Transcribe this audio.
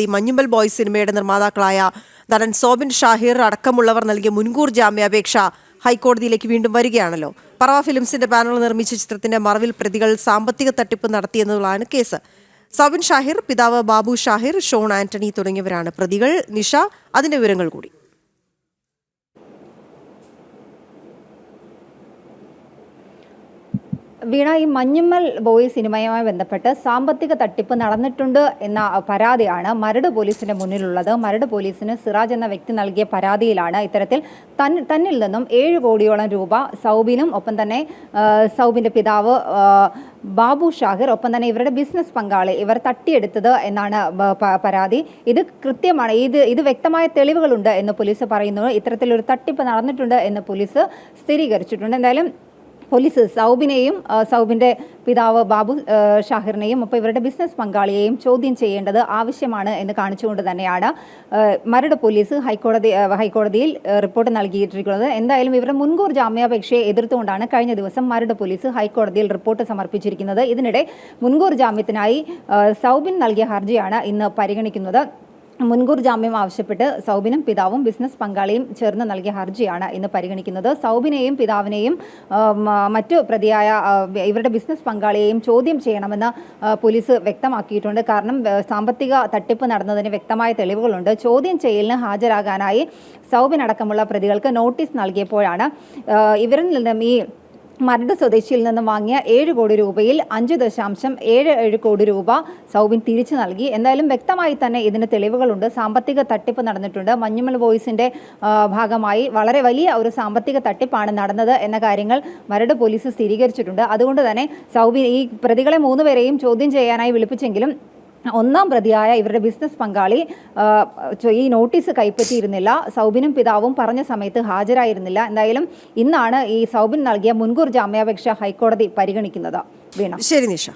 ഈ മഞ്ഞുമ്പൽ ബോയ്സ് സിനിമയുടെ നിർമ്മാതാക്കളായ നടൻ സോബിൻ ഷാഹിർ അടക്കമുള്ളവർ നൽകിയ മുൻകൂർ ജാമ്യാപേക്ഷ ഹൈക്കോടതിയിലേക്ക് വീണ്ടും വരികയാണല്ലോ. പറവ ഫിലിംസിന്റെ ബാനറിൽ നിർമ്മിച്ച ചിത്രത്തിന്റെ മറവിൽ പ്രതികൾ സാമ്പത്തിക തട്ടിപ്പ് നടത്തിയെന്നുള്ളതാണ് കേസ്. സോബിൻ ഷാഹിർ പിതാവ് ബാബു ഷാഹിർ ഷോൺ ആന്റണി തുടങ്ങിയവരാണ് പ്രതികൾ. നിഷ അതിന്റെ വിവരങ്ങൾ കൂടി. വീണ ഈ മഞ്ഞുമ്മൽ ബോയ് സിനിമയുമായി ബന്ധപ്പെട്ട് സാമ്പത്തിക തട്ടിപ്പ് നടന്നിട്ടുണ്ട് എന്ന പരാതിയാണ് മരട് പോലീസിന്റെ മുന്നിലുള്ളത്. മരട് പോലീസിന് സിറാജ് എന്ന വ്യക്തി നൽകിയ പരാതിയിലാണ് ഇത്തരത്തിൽ തന്നിൽ നിന്നും ഏഴ് കോടിയോളം രൂപ സൗബിനും ഒപ്പം തന്നെ സൗബിന്റെ പിതാവ് ബാബു ഷാഹിർ ഒപ്പം തന്നെ ഇവരുടെ ബിസിനസ് പങ്കാളി ഇവർ തട്ടിയെടുത്തത് എന്നാണ് പരാതി. ഇത് കൃത്യമാണ്. ഇത് ഇത് വ്യക്തമായ തെളിവുകളുണ്ട് എന്ന് പോലീസ് പറയുന്നു. ഇത്തരത്തിലൊരു തട്ടിപ്പ് നടന്നിട്ടുണ്ട് എന്ന് പോലീസ് സ്ഥിരീകരിച്ചിട്ടുണ്ട്. എന്തായാലും പോലീസ് സൗബിനെയും സൗബിന്റെ പിതാവ് ബാബു ഷാഹിറിനെയും ഒപ്പം ഇവരുടെ ബിസിനസ് പങ്കാളിയെയും ചോദ്യം ചെയ്യേണ്ടത് ആവശ്യമാണ് എന്ന് കാണിച്ചുകൊണ്ട് തന്നെയാണ് മരട് പോലീസ് ഹൈക്കോടതി ഹൈക്കോടതിയിൽ റിപ്പോർട്ട് നൽകിയിട്ടിരിക്കുന്നത്. എന്തായാലും ഇവരുടെ മുൻകൂർ ജാമ്യാപേക്ഷയെ എതിർത്തുകൊണ്ടാണ് കഴിഞ്ഞ ദിവസം മരട് പോലീസ് ഹൈക്കോടതിയിൽ റിപ്പോർട്ട് സമർപ്പിച്ചിരിക്കുന്നത്. ഇതിനിടെ മുൻകൂർ ജാമ്യത്തിനായി സൗബിൻ നൽകിയ ഹർജിയാണ് ഇന്ന് പരിഗണിക്കുന്നത്. മുൻകൂർ ജാമ്യം ആവശ്യപ്പെട്ട് സൗബിനും പിതാവും ബിസിനസ് പങ്കാളിയും ചേർന്ന് നൽകിയ ഹർജിയാണ് ഇന്ന് പരിഗണിക്കുന്നത്. സൗബിനെയും പിതാവിനെയും മറ്റു പ്രതിയായ ഇവരുടെ ബിസിനസ് പങ്കാളിയെയും ചോദ്യം ചെയ്യണമെന്ന് പോലീസ് വ്യക്തമാക്കിയിട്ടുണ്ട്. കാരണം സാമ്പത്തിക തട്ടിപ്പ് നടന്നതിന് വ്യക്തമായ തെളിവുകളുണ്ട്. ചോദ്യം ചെയ്യലിന് ഹാജരാകാനായി സൗബിനടക്കമുള്ള പ്രതികൾക്ക് നോട്ടീസ് നൽകിയപ്പോഴാണ് ഇവരിൽ നിന്നും ഈ മരട് സ്വദേശിയിൽ നിന്ന് വാങ്ങിയ ഏഴ് കോടി രൂപയിൽ അഞ്ച് ദശാംശം ഏഴ് ഏഴ് കോടി രൂപ സൗബിൻ തിരിച്ചു നൽകി. എന്തായാലും വ്യക്തമായി തന്നെ ഇതിന് തെളിവുകളുണ്ട്. സാമ്പത്തിക തട്ടിപ്പ് നടന്നിട്ടുണ്ട്. മഞ്ഞുമൽ ബോയ്സിന്റെ ഭാഗമായി വളരെ വലിയ ഒരു സാമ്പത്തിക തട്ടിപ്പാണ് നടന്നത് എന്ന കാര്യങ്ങൾ മരട് പോലീസ് സ്ഥിരീകരിച്ചിട്ടുണ്ട്. അതുകൊണ്ട് തന്നെ സൗബിൻ ഈ പ്രതികളെ മൂന്നുപേരെയും ചോദ്യം ചെയ്യാനായി വിളിപ്പിച്ചെങ്കിലും ഒന്നാം പ്രതിയായ ഇവരുടെ ബിസിനസ് പങ്കാളി ഈ നോട്ടീസ് കൈപ്പറ്റിയിരുന്നില്ല. സൗബിനും പിതാവും പറഞ്ഞ സമയത്ത് ഹാജരായിരുന്നില്ല. എന്തായാലും ഇന്നാണ് ഈ സൗബിൻ നൽകിയ മുൻകൂർ ജാമ്യാപേക്ഷ ഹൈക്കോടതി പരിഗണിക്കുന്നത്. വീണ. ശരി നിഷ.